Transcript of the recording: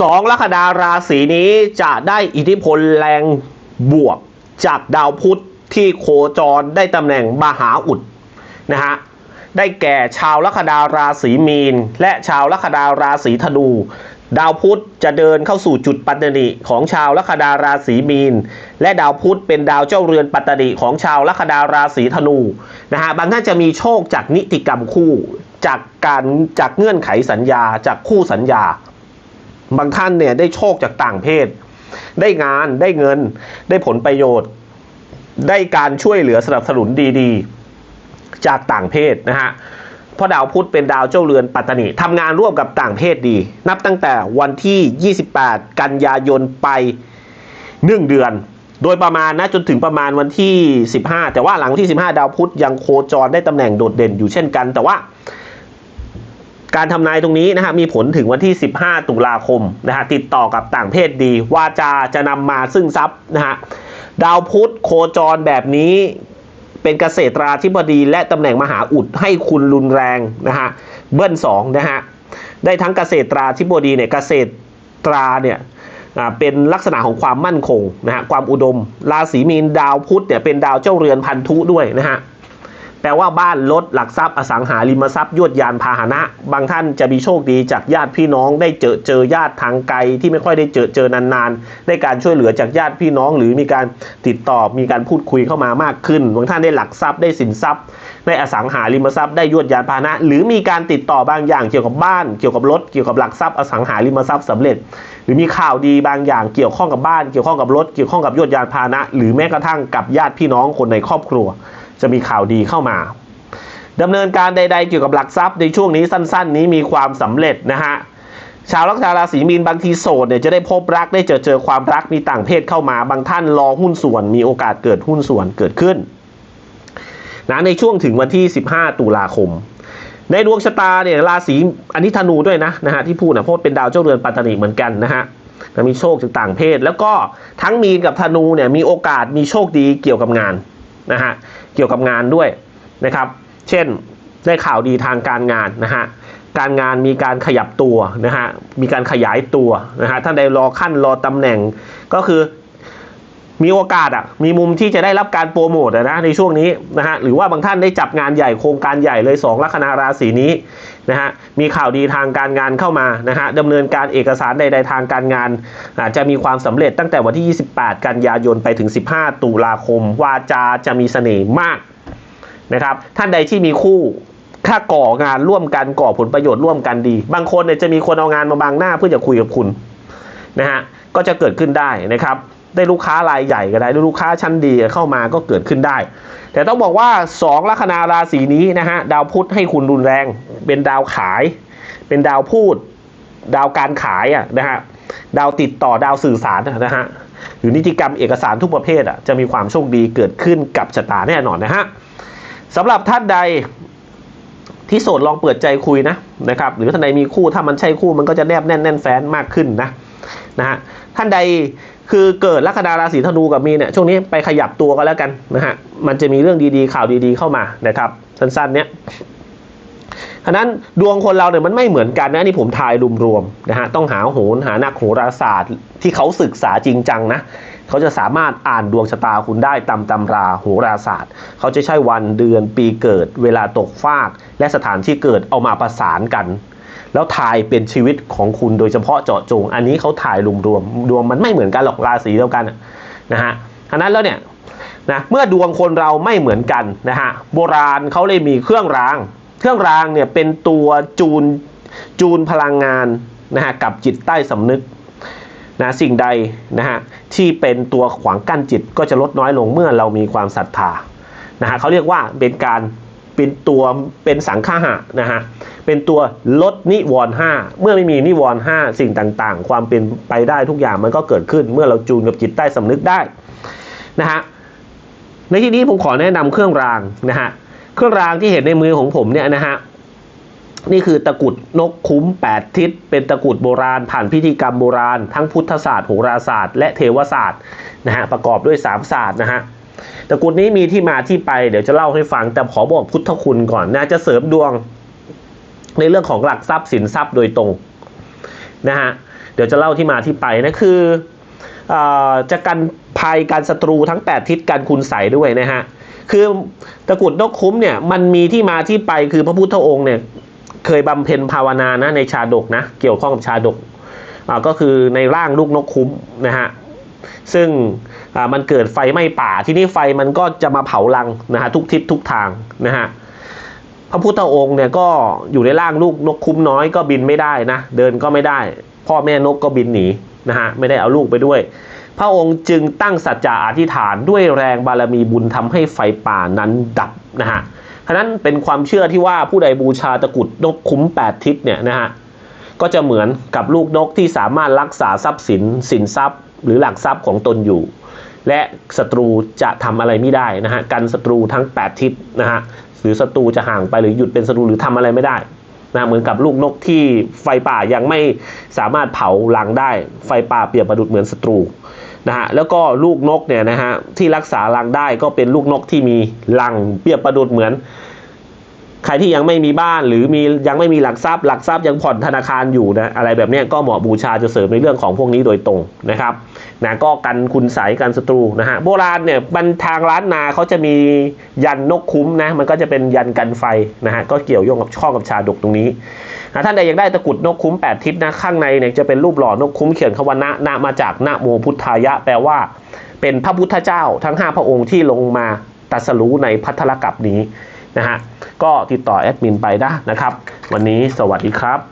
สองลัคนาราศีนี้จะได้อิทธิพลแรงบวกจากดาวพุธที่โคจรได้ตำแหน่งมหาอุดนะฮะได้แก่ชาวลัคนาราศีมีน และชาวลัคนาราศีธนู ดาวพุธจะเดินเข้าสู่จุดปัตตนิของชาวลัคนาราศีมีน และดาวพุธเป็นดาวเจ้าเรือนปัตตนิของชาวลัคนาราศีธนูนะฮะบางท่านจะมีโชคจากนิติกรรมคู่ จากการจากเงื่อนไขสัญญาจากคู่สัญญา บางท่านเนี่ยได้โชคจากต่างเพศ ได้งานได้เงิน ได้ผลประโยชน์ ได้การช่วยเหลือสนับสนุนดีๆ จากต่างเพศนะฮะเพราะดาวพุธเป็นดาวเจ้าเรือนปัตตนิทำงานร่วมกับต่างเพศดี นับตั้งแต่วันที่ 28 กันยายนไป 1 เดือน โดยประมาณนะจนถึงประมาณวันที่ 15 แต่ว่าหลังวันที่ 15 ดาวพุธยังโคจรได้ตำแหน่งโดดเด่นอยู่เช่นกัน แต่ว่า การทำนายตรงนี้นะฮะมีผลถึงวันที่ 15 ตุลาคมนะฮะติดต่อกับต่างเพศดี วาจาจะนำมาซึ่งทรัพย์นะฮะดาวพุธโคจรแบบนี้เป็นเกษตราธิบดีและตำแหน่งมหาอุดให้คุณรุนแรงนะฮะเบิ้ลสองนะฮะได้ทั้งเกษตราธิบดีเนี่ยเกษตราเนี่ยเป็นลักษณะของความมั่นคงนะฮะความอุดม ราศีมีนดาวพุธเนี่ยเป็นดาวเจ้าเรือนพันธุด้วยนะฮะ แปลว่าบ้านรถหลักทรัพย์อสังหาริมทรัพย์ยวดยานพาหนะ บางท่านจะมีโชคดีจากญาติพี่น้องได้เจอเจอญาติทางไกลที่ไม่ค่อยได้เจอเจอนานๆ ได้การช่วยเหลือจากญาติพี่น้อง หรือมีการติดต่อมีการพูดคุยเข้ามามากขึ้น บางท่านได้หลักทรัพย์ได้สินทรัพย์ได้อสังหาริมทรัพย์ได้ยวดยานพาหนะ หรือมีการติดต่อบางอย่างเกี่ยวกับบ้าน เกี่ยวกับรถเกี่ยวกับหลักทรัพย์อสังหาริมทรัพย์สำเร็จ หรือมีข่าวดีบางอย่างเกี่ยวข้องกับบ้าน เกี่ยวข้องกับรถเกี่ยวข้องกับยวดยานพาหนะ หรือแม้กระทั่งกับญาติพี่น้องคนในครอบครัว จะมีข่าวดีเข้ามาดำเนินการใด ๆ เกี่ยวกับหลักทรัพย์ในช่วงนี้สั้น ๆ นี้มีความสำเร็จนะฮะชาวลัคนาราศีมีนบางทีโสดเนี่ยจะได้พบรักได้เจอเจอความรักมีต่างเพศเข้ามา บางท่านรอหุ้นส่วน มีโอกาสเกิดหุ้นส่วนเกิดขึ้นนะในช่วงถึงวันที่ 15 ตุลาคม ในดวงชะตาเนี่ยราศีอันนี้ธนูด้วยนะนะฮะที่พูดนะเพราะเป็นดาวเจ้าเรือนปัตตนิเหมือนกันนะฮะมีโชคจากต่างเพศ แล้วก็ทั้งมีนกับธนูเนี่ยมีโอกาสมีโชคดีเกี่ยวกับงาน นะฮะเกี่ยวกับงานด้วยนะครับ เช่นได้ข่าวดีทางการงานนะฮะการงานมีการขยับตัวนะฮะมีการขยายตัวนะฮะท่านใดรอขั้นรอตำแหน่งก็คือมีโอกาสอะมีมุมที่จะได้รับการโปรโมทอะนะในช่วงนี้นะฮะหรือว่าบางท่านได้จับงานใหญ่โครงการใหญ่เลยสองลัคนาราศีนี้ นะฮะมีข่าวดีทางการงานเข้ามานะฮะดำเนินการเอกสารใดๆทางการงานอาจจะมีความสำเร็จตั้งแต่วันที่ 28 กันยายนไปถึง 15 ตุลาคม วาจาจะมีเสน่ห์มากนะครับท่านใดที่มีคู่ถ้าก่องานร่วมกันก่อผลประโยชน์ร่วมกันดี บางคนเนี่ยจะมีคนเอางานมาบังหน้าเพื่อจะคุยกับคุณนะฮะก็จะเกิดขึ้นได้นะครับ ได้ลูกค้ารายใหญ่ก็ได้ได้ลูกค้าชั้นดีเข้ามาก็เกิดขึ้นได้ แต่ต้องบอกว่าสองลัคนาราศีนี้นะฮะดาวพุธให้คุณรุนแรง เป็นดาวขาย เป็นดาวพูด ดาวการขายอะนะฮะดาวติดต่อดาวสื่อสารนะฮะหรือนิติกรรมเอกสารทุกประเภทอะจะมีความโชคดีเกิดขึ้นกับชะตาแน่นอนนะฮะสำหรับท่านใดที่โสดลองเปิดใจคุยนะนะครับหรือท่านใดมีคู่ถ้ามันใช่คู่มันก็จะแนบแน่นแน่นแฟนมากขึ้นนะนะฮะท่านใด คือเกิดลัคนาราศีธนูกับมีเนี่ยช่วงนี้ไปขยับตัวกันแล้วกันนะฮะมันจะมีเรื่องดีๆข่าวดีๆเข้ามานะครับ สั้นๆเนี้ยฉะนั้นดวงคนเราเนี่ยมันไม่เหมือนกันนะนี่ผมทายรวมๆนะฮะต้องหาโหนหานักโหราศาสตร์ ที่เขาศึกษาจริงจังนะเขาจะสามารถอ่านดวงชะตาคุณได้ตามตำราโหราศาสตร์ เขาจะใช้วันเดือนปีเกิด เวลาตกฟาก และสถานที่เกิดเอามาประสานกัน แล้วทายเป็นชีวิตของคุณโดยเฉพาะเจาะจง อันนี้เขาถ่ายรวมๆดวงมันไม่เหมือนกันหรอกราศีเดียวกันนะฮะฉะนั้นแล้วเนี่ยนะเมื่อดวงคนเราไม่เหมือนกันนะฮะโบราณเขาเลยมีเครื่องราง เครื่องรางเนี่ยเป็นตัวจูนจูนพลังงานนะฮะกับจิตใต้สำนึกนะสิ่งใดนะฮะที่เป็นตัวขวางกั้นจิตก็จะลดน้อยลงเมื่อเรามีความศรัทธานะฮะเขาเรียกว่าเป็นการ เป็นตัวเป็นสังฆะนะฮะเป็นตัวลดนิวรณ์ห้าเมื่อไม่มีนิวรณ์ห้าสิ่งต่างๆ ความเป็นไปได้ทุกอย่างมันก็เกิดขึ้น เมื่อเราจูนกับจิตใต้สำนึกได้นะฮะในที่นี้ผมขอแนะนำเครื่องรางนะฮะเครื่องรางที่เห็นในมือของผมเนี่ยนะฮะนี่คือตะกุดนกคุ้ม 8 ทิศ เป็นตะกุดโบราณ ผ่านพิธีกรรมโบราณ ทั้งพุทธศาสตร์โหราศาสตร์และเทวศาสตร์นะฮะประกอบด้วย 3 ศาสตร์นะฮะ ตะกรุดนี้มีที่มาที่ไปเดี๋ยวจะเล่าให้ฟัง แต่ขอบอกพุทธคุณก่อนนะจะเสริมดวง ในเรื่องของหลักทรัพย์สินทรัพย์โดยตรงนะฮะเดี๋ยวจะเล่าที่มาที่ไปนะคืออจะกันภัยการศัตรูทั้ง 8 ทิศการคุณใสด้วยนะฮะคือตะกุดนกคุ้มเนี่ยมันมีที่มาที่ไปคือพระพุทธองค์เนี่ยเคยบำเพ็ญภาวนานะในชาดกนะเกี่ยวข้องกับชาดกก็คือในร่างลูกนกคุ้มนะฮะซึ่ง มันเกิดไฟไหม้ป่าที่นี่ไฟมันก็จะมาเผารังนะฮะทุกทิศทุกทางนะฮะพระพุทธองค์เนี่ยก็อยู่ในร่างลูกนกคุ้มน้อยก็บินไม่ได้นะเดินก็ไม่ได้ พ่อแม่นกก็บินหนีนะฮะไม่ได้เอาลูกไปด้วย พระองค์จึงตั้งสัจจะอธิษฐานด้วยแรงบารมีบุญทำให้ไฟป่านั้นดับนะฮะฉะนั้นเป็นความเชื่อที่ว่าผู้ใดบูชาตะกุดนกคุ้มแปดทิศเนี่ยนะฮะก็จะเหมือนกับลูกนกที่สามารถรักษาทรัพย์สินสินทรัพย์ หรือหลักทรัพย์ของตนอยู่ และศัตรูจะทำอะไรไม่ได้นะฮะกันศัตรูทั้ง 8 ทิศนะฮะหรือศัตรูจะห่างไปหรือหยุดเป็นศัตรูหรือทำอะไรไม่ได้นะเหมือนกับลูกนกที่ไฟป่ายังไม่สามารถเผารังได้ ไฟป่าเปรียบประดุจเหมือนศัตรูนะฮะแล้วก็ลูกนกเนี่ยนะฮะที่รักษารังได้ก็เป็นลูกนกที่มีรังเปรียบประดุดเหมือน ใครที่ยังไม่มีบ้านหรือมียังไม่มีหลักทรัพย์หลักทรัพย์ยังผ่อนธนาคารอยู่นะอะไรแบบนี้ก็เหมาะบูชาจะเสริมในเรื่องของพวกนี้โดยตรงนะครับ นะก็กันคุณใสยกันศัตรูนะฮะโบราณเนี่ยมันทางร้านนาเขาจะมียันนกคุ้มนะมันก็จะเป็นยันกันไฟนะฮะก็เกี่ยวโยงกับช่องกับชาดกตรงนี้นะท่านใดอยากได้ตะกุดนกคุ้ม 8 ทิศนะข้างในเนี่ยจะเป็นรูปหล่อนกคุ้มเขียนคำว่านะนะมาจากนะโมพุทธายะ แปลว่า เป็นพระพุทธเจ้าทั้ง 5 พระองค์ที่ลงมาตัสรู้ในพัทธลกัปนี้นะฮะก็ติดต่อแอดมินไปได้นะครับ วันนี้สวัสดีครับ